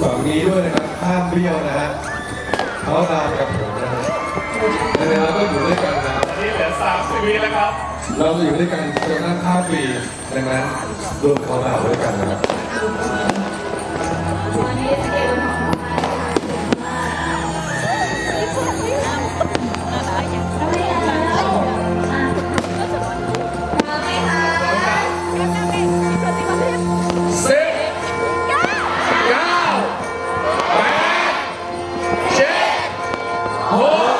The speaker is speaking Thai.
ฝั่งนี้ด้วยนะครับห้ามเบี้ยวนะฮะเขาตามกับผมนะฮะในเราก็อยู่ด้วยกันนะครับนี่เหลือ30วิแล้วครับ เราจะอยู่ด้วยกันจนนั่งข้ามปีดังนั้นรวมเขาดาวน์ด้วยกันนะครับ 오!